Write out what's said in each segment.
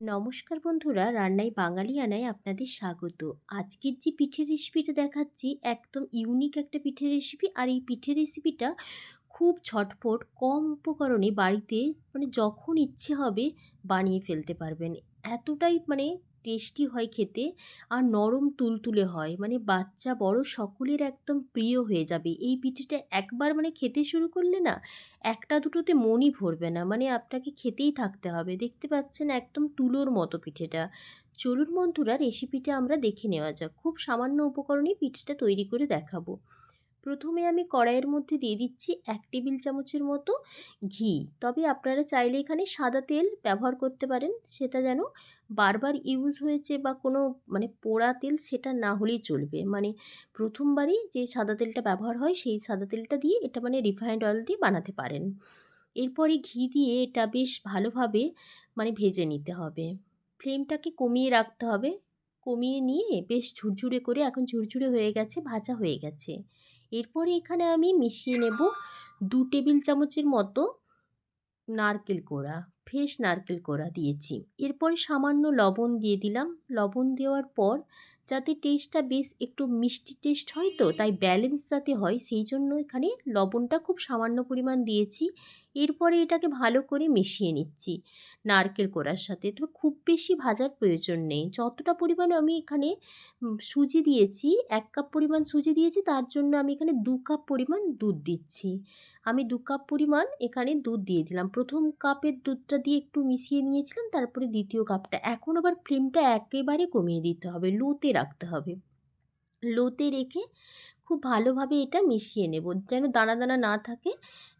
নমস্কার বন্ধুরা, রান্নায় বাঙালি আনায় আপনাদের স্বাগত। আজকের যে পিঠের রেসিপিটা দেখাচ্ছি, একদম ইউনিক একটা পিঠের রেসিপি। আর এই পিঠের রেসিপিটা খুব ছটফট, কম উপকরণে বাড়িতে মানে যখন ইচ্ছে হবে বানিয়ে ফেলতে পারবেন। এতটাই মানে টেস্টি হয় খেতে আর নরম তুলতুলে হয়। মানে বাচ্চা বড় সকলের একদম প্রিয় হয়ে যাবে। এই পিঠেটা একবার মানে খেতে শুরু করলে না একটা দুটোতে মনই ভরবে না। মানে আপনাকে খেতেই থাকতে হবে। দেখতে পাচ্ছেন একদম তুলোর মতো পিঠেটা। চলুন বন্ধুরা রেসিপিটা আমরা দেখে নেওয়া যাক। খুব সামান্য উপকরণেই পিঠেটা তৈরি করে দেখাবো। প্রথমে আমি কড়াইয়ের মধ্যে দিয়ে দিচ্ছি এক টেবিল চামচের মতো ঘি। তবে আপনারা চাইলে এখানে সাদা তেল ব্যবহার করতে পারেন। সেটা যেন বারবার ইউজ হয়েছে বা কোনো মানে পোড়া তেল সেটা না হলেই চলবে। মানে প্রথমবারই যে সাদা তেলটা ব্যবহার হয়, সেই সাদা তেলটা দিয়ে এটা মানে রিফাইন্ড অয়েল দিয়ে বানাতে পারেন। এরপরে ঘি দিয়ে এটা বেশ ভালোভাবে মানে ভেজে নিতে হবে। ফ্লেমটাকে কমিয়ে রাখতে হবে। কমিয়ে নিয়ে বেশ ঝুরঝুরে করে এখন ঝুরঝুরে হয়ে গেছে, ভাজা হয়ে গেছে। এরপরে এখানে আমি মিশিয়ে নেব দু টেবিল চামচের মতো নারকেল কোড়া, ফ্রেশ নারকেল কোড়া দিয়েছি। এরপরে সামান্য লবণ দিয়ে দিলাম। লবণ দেওয়ার পর যাতে টেস্টটা বেশ একটু মিষ্টি টেস্ট হয় তো, তাই ব্যালেন্স যাতে হয়, সেই জন্য এখানে লবণটা খুব সামান্য পরিমাণ দিয়েছি। এরপরে এটাকে ভালো করে মিশিয়ে নিচ্ছি নারকেল কোড়ার সাথে। তো খুব বেশি ভাজার প্রয়োজন নেই। যতটা পরিমাণে আমি এখানে সুজি দিয়েছি, এক কাপ পরিমাণ সুজি দিয়েছি, তার জন্য আমি এখানে দু কাপ পরিমাণ দুধ দিচ্ছি। আমি দু কাপ পরিমাণ এখানে দুধ দিয়ে দিলাম। প্রথম কাপের দুধটা দিয়ে একটু মিশিয়ে নিয়েছিলাম, তারপরে দ্বিতীয় কাপটা। এখন আবার ফ্লেমটা একেবারে কমিয়ে দিতে হবে, লোতে রাখতে হবে। লোতে রেখে খুব ভালোভাবে এটা মিশিয়ে নেব, যেন দানা দানা না থাকে।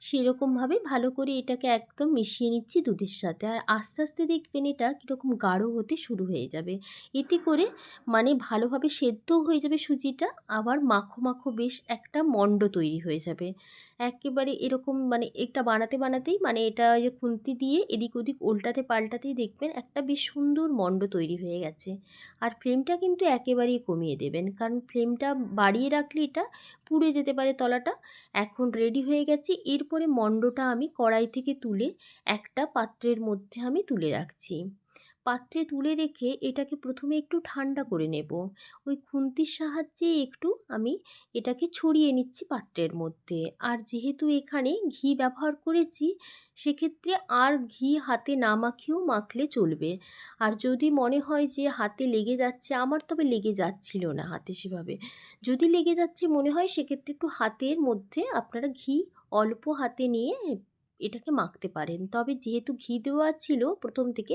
সেরকমভাবে ভালো করে এটাকে একদম মিশিয়ে নিচ্ছি দুধের সাথে। আর আস্তে আস্তে দেখবেন এটা কীরকম গাঢ় হতে শুরু হয়ে যাবে। এতে করে মানে ভালোভাবে সেদ্ধও হয়ে যাবে সুজিটা, আবার মাখো মাখো বেশ একটা মণ্ড তৈরি হয়ে যাবে। একেবারে এরকম মানে এটা বানাতে বানাতেই মানে এটা যে খুন্তি দিয়ে এদিক ওদিক উল্টাতে পাল্টাতেই দেখবেন একটা বেশ সুন্দর মণ্ড তৈরি হয়ে গেছে। আর ফ্লেমটা কিন্তু একেবারেই কমিয়ে দেবেন। কারণ ফ্লেমটা বাড়িয়ে রাখলে এটা পুড়ে যেতে পারে তলাটা। এখন রেডি হয়ে গেছে। এরপরে মণ্ডটা আমি কড়াই থেকে তুলে একটা পাত্রের মধ্যে আমি তুলে রাখছি। পাত্রে তুলে রেখে এটাকে প্রথমে একটু ঠান্ডা করে নেব। ওই খুন্তির সাহায্যে একটু আমি এটাকে ছড়িয়ে নিচ্ছি পাত্রের মধ্যে। আর যেহেতু এখানে ঘি ব্যবহার করেছি, সেক্ষেত্রে আর ঘি হাতে না মাখিয়েও মাখলে চলবে। আর যদি মনে হয় যে হাতে লেগে যাচ্ছে, আমার তবে লেগে যাচ্ছিল না হাতে সেভাবে। যদি লেগে যাচ্ছে মনে হয়, সেক্ষেত্রে একটু হাতের মধ্যে আপনারা ঘি অল্প হাতে নিয়ে এটাকে মাখতে পারেন। তবে যেহেতু ঘি দেওয়া ছিল প্রথম থেকে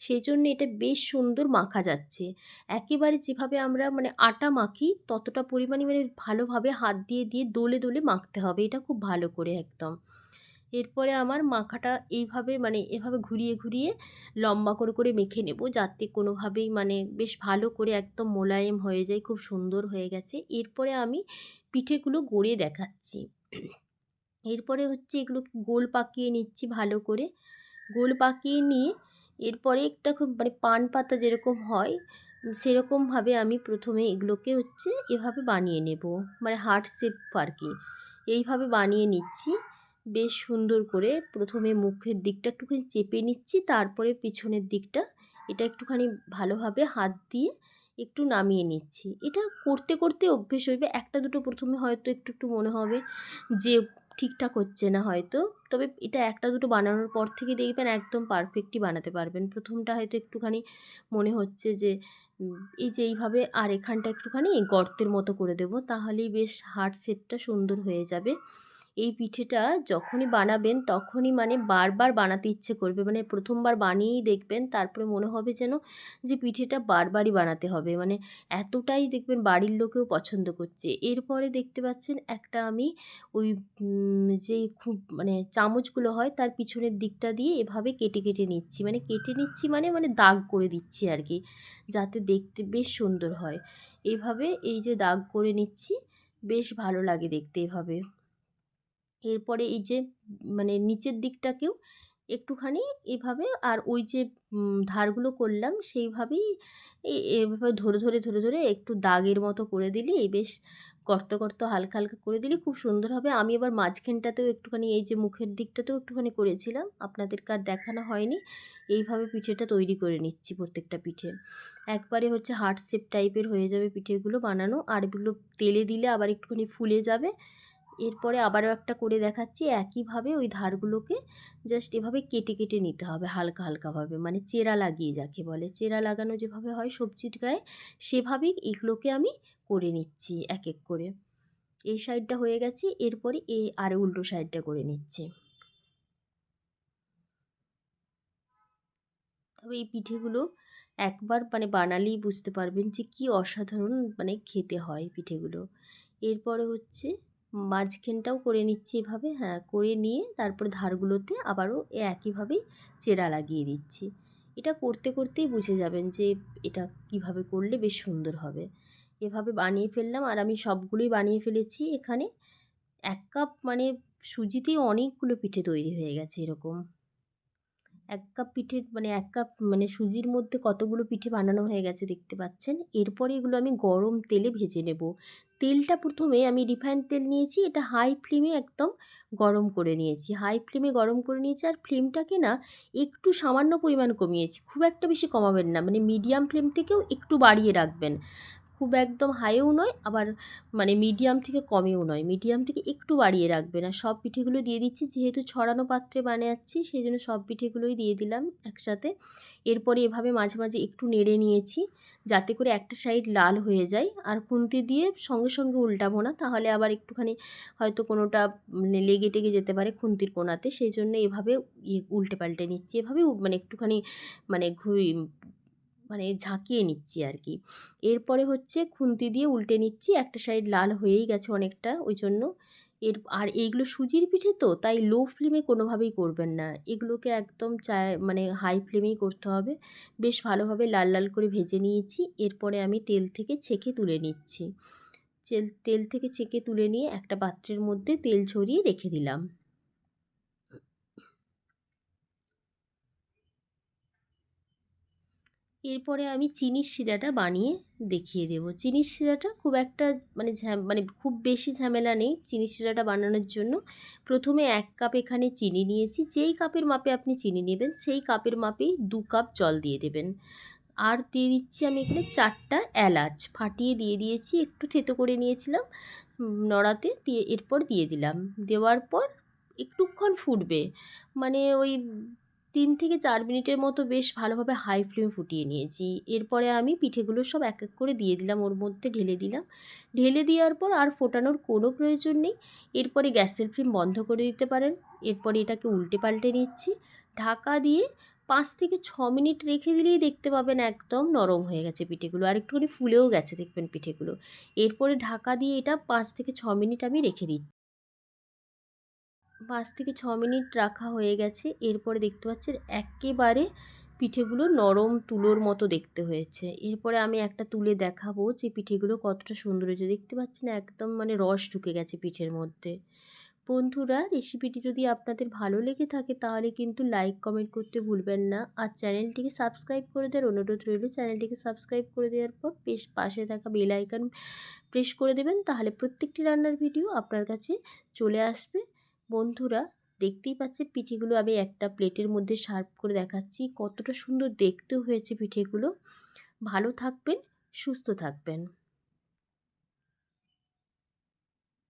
সেই জন্য এটা বেশ সুন্দর মাখা যাচ্ছে। একেবারে যেভাবে আমরা মানে আটা মাখি, ততটা পরিমাণে মানে ভালোভাবে হাত দিয়ে দিয়ে দোলে দোলে মাখতে হবে। এটা খুব ভালো করে একদম। এরপরে আমার মাখাটা এইভাবে মানে এভাবে ঘুরিয়ে ঘুরিয়ে লম্বা করে করে মেখে নেব যাতে কোনোভাবেই মানে বেশ ভালো করে একদম মোলায়েম হয়ে যায়, খুব সুন্দর হয়ে গেছে। এরপরে আমি পিঠেগুলো গড়িয়ে দেখাচ্ছি। এরপরে হচ্ছে এগুলোকে গোল পাকিয়ে নিচ্ছি ভালো করে। গোল পাকিয়ে নিয়ে এরপরে একটা খুব মানে পান পাতা যেরকম হয় সেরকমভাবে আমি প্রথমে এগুলোকে হচ্ছে এভাবে বানিয়ে নেব মানে হার্ট শেপ আর কি। এইভাবে বানিয়ে নিচ্ছি, বেশ সুন্দর করে প্রথমে মুখের দিকটা একটুখানি চেপে নিচ্ছি, তারপরে পিছনের দিকটা এটা একটুখানি ভালোভাবে হাত দিয়ে একটু নামিয়ে নিচ্ছি। এটা করতে করতে অভ্যেস হইবে, একটা দুটো প্রথমে হয়তো একটু একটু মনে হবে যে ঠিকঠাক হচ্ছে না হয়তো। তবে এটা একটা দুটো বানানোর পর থেকে দেখবেন একদম পারফেক্টই বানাতে পারবেন। প্রথমটা হয়তো একটুখানি মনে হচ্ছে যে এই যে এইভাবে আর এখানটা একটুখানি গর্তের মতো করে দেবো, তাহলেই বেশ হার্ট শেপটা সুন্দর হয়ে যাবে। এই পিঠেটা যখনই বানাবেন তখনই মানে বারবার বানাতে ইচ্ছে করবে। মানে প্রথমবার বানিয়েই দেখবেন, তারপরে মনে হবে যেন যে পিঠেটা বারবারই বানাতে হবে। মানে এতটাই দেখবেন বাড়ির লোকেও পছন্দ করছে। এরপরে দেখতে পাচ্ছেন একটা আমি ওই যেই খুব মানে চামচগুলো হয় তার পিছনের দিকটা দিয়ে এভাবে কেটে কেটে নিচ্ছি। মানে কেটে নিচ্ছি মানে মানে দাগ করে দিচ্ছি আর কি যাতে দেখতে বেশ সুন্দর হয়। এভাবে এই যে দাগ করে নিচ্ছি, বেশ ভালো লাগে দেখতে এভাবে। এরপরে এই যে মানে নিচের দিকটাকেও একটুখানি এভাবে আর ওই যে ধারগুলো করলাম সেইভাবেই এভাবে ধরে ধরে ধরে ধরে একটু দাগের মতো করে দিলেই বেশ গর্ত গর্ত হালকা হালকা করে দিলে। খুব সুন্দর হবে আমি এবার মাঝখানটাতেও একটুখানি এই যে মুখের দিকটাতেও একটুখানি করেছিলাম। আপনাদেরকে আর দেখানো হয়নি। এইভাবে পিঠেটা তৈরি করে নিচ্ছি প্রত্যেকটা পিঠে। একবারে হচ্ছে হার্ট শেপ টাইপের হয়ে যাবে পিঠেগুলো বানানো। আর এগুলো তেলে দিলে আবার একটুখানি ফুলে যাবে। এরপরে আবারও একটা করে দেখাচ্ছি, একইভাবে ওই ধারগুলোকে জাস্ট এভাবে কেটে কেটে নিতে হবে হালকা, হালকাভাবে। মানে চেরা লাগিয়ে যাকে বলে। চেরা লাগানো যেভাবে হয় সবজির গায়ে, সেভাবেই এগুলোকে আমি করে নিচ্ছি এক এক করে। এই সাইডটা হয়ে গেছে, এরপরে এই আর উল্টো সাইডটা করে নিচ্ছি। তবে এই পিঠেগুলো একবার মানে বানালেই বুঝতে পারবেন যে কী অসাধারণ মানে খেতে হয় পিঠেগুলো। এরপরে হচ্ছে মাঝখানটাও করে নিচ্ছি এভাবে হ্যাঁ করে নিয়ে তারপরে ধারগুলোতে আবারও একইভাবেই চেরা লাগিয়ে দিচ্ছি। এটা করতে করতেই বুঝে যাবেন যে এটা কীভাবে করলে বেশ সুন্দর হবে। এভাবে বানিয়ে ফেললাম আর আমি সবগুলোই বানিয়ে ফেলেছি এখানে। এক কাপ মানে সুজিতেই অনেকগুলো পিঠে তৈরি হয়ে গেছে এরকম। এক কাপ পিঠে মানে এক কাপ মানে সুজির মধ্যে কতগুলো পিঠে বানানো হয়ে গেছে দেখতে পাচ্ছেন। এরপরে এগুলো আমি গরম তেলে ভেজে নেব। তেলটা প্রথমে আমি রিফাইন্ড তেল নিয়েছি, এটা হাই ফ্লেমে একদম গরম করে নিয়েছি। হাই ফ্লেমে গরম করে নিয়েছি আর ফ্লেমটাকে না একটু সামান্য পরিমাণ কমিয়েছি। খুব একটা বেশি কমাবেন না মানে মিডিয়াম ফ্লেম থেকেও একটু বাড়িয়ে রাখবেন। খুব একদম হাইও নয়, আবার মানে মিডিয়াম থেকে কমেও নয়। মিডিয়াম থেকে একটু বাড়িয়ে রাখবেন আর সব পিঠেগুলো দিয়ে দিচ্ছি, যেহেতু ছড়ানো পাত্রে বানাচ্ছি সেই জন্য সব পিঠেগুলোই দিয়ে দিলাম একসাথে। এরপরে এভাবে মাঝে মাঝে একটু নেড়ে নিয়েছি, যাতে করে একটা সাইড লাল হয়ে যায়। আর খুন্তি দিয়ে সঙ্গে সঙ্গে উল্টাবো না, তাহলে আবার একটুখানি হয়তো কোনোটা মানে লেগে টেগে যেতে পারে খুন্তির কোনাতে। সেই জন্য এভাবে ইয়ে উল্টে পাল্টে নিচ্ছি। এভাবে মানে একটুখানি মানে ঘুরি মানে ঝাঁকিয়ে নিচ্ছি আর কি। এরপরে হচ্ছে খুন্তি দিয়ে উল্টে নিচ্ছি, একটা সাইড লাল হয়েই গেছে অনেকটা ওই জন্য এর, আর এইগুলো সুজির পিঠে তো, তাই লো ফ্লেমে কোনোভাবেই করবেন না। এগুলোকে একদম চায় মানে হাই ফ্লেমেই করতে হবে। বেশ ভালোভাবে লাল লাল করে ভেজে নিয়েছি, এরপরে আমি তেল থেকে ছেঁকে তুলে নিচ্ছি। তেল তেল থেকে ছেঁকে তুলে নিয়ে একটা পাত্রের মধ্যে তেল ছড়িয়ে রেখে দিলাম। এরপরে আমি চিনির শিরাটা বানিয়ে দেখিয়ে দেবো। চিনির শিরাটা খুব একটা মানে মানে খুব বেশি ঝামেলা নেই চিনির শিরাটা বানানোর জন্য। প্রথমে এক কাপ এখানে চিনি নিয়েছি, যেই কাপের মাপে আপনি চিনি নেবেন সেই কাপের মাপেই দু কাপ জল দিয়ে দেবেন। আর দিয়ে দিচ্ছি আমি এখানে চারটা এলাচ, ফাটিয়ে দিয়ে দিয়েছি, একটু থেতো করে নিয়েছিলাম নড়াতে দিয়ে এরপর দিয়ে দিলাম। দেওয়ার পর একটুক্ষণ ফুটবে। মানে ওই তিন থেকে চার মিনিটের মতো বেশ ভালোভাবে হাই ফ্লেমে ফুটিয়ে নিয়েছি। এরপরে আমি পিঠেগুলো সব এক এক করে দিয়ে দিলাম, ওর মধ্যে ঢেলে দিলাম। ঢেলে দেওয়ার পর আর ফোটানোর কোনো প্রয়োজন নেই। এরপরে গ্যাসের ফ্লেম বন্ধ করে দিতে পারেন। এরপরে এটাকে উল্টে পাল্টে নিচ্ছি। ঢাকা দিয়ে পাঁচ থেকে ছ মিনিট রেখে দিলেই দেখতে পাবেন একদম নরম হয়ে গেছে পিঠেগুলো। আর একটুখানি ফুলেও গেছে দেখবেন পিঠেগুলো। এরপরে ঢাকা দিয়ে এটা পাঁচ থেকে ছ মিনিট আমি রেখে দিচ্ছি। পাঁচ থেকে ছ মিনিট রাখা হয়ে গেছে। এরপরে দেখতে পাচ্ছেন একেবারে পিঠেগুলো নরম তুলোর মতো দেখতে হয়েছে। এরপরে আমি একটা তুলে দেখাবো যে পিঠেগুলো কতটা সুন্দর হয়েছে। দেখতে পাচ্ছেন একদম মানে রস ঢুকে গেছে পিঠের মধ্যে। বন্ধুরা, রেসিপিটি যদি আপনাদের ভালো লেগে থাকে তাহলে কিন্তু লাইক, কমেন্ট করতে ভুলবেন না। আর চ্যানেলটিকে সাবস্ক্রাইব করে দেওয়ার অনুরোধ রইল। চ্যানেলটিকে সাবস্ক্রাইব করে দেওয়ার পর বেশ পাশে থাকা বেল আইকন প্রেস করে দেবেন। তাহলে প্রত্যেকটি রান্নার ভিডিও আপনার কাছে চলে আসবে। বন্ধুরা, দেখতেই পাচ্ছেন পিঠেগুলো আমি একটা প্লেটের মধ্যে সার্ভ করে দেখাচ্ছি। কতটা সুন্দর দেখতে হয়েছে পিঠেগুলো। ভালো থাকবেন, সুস্থ থাকবেন।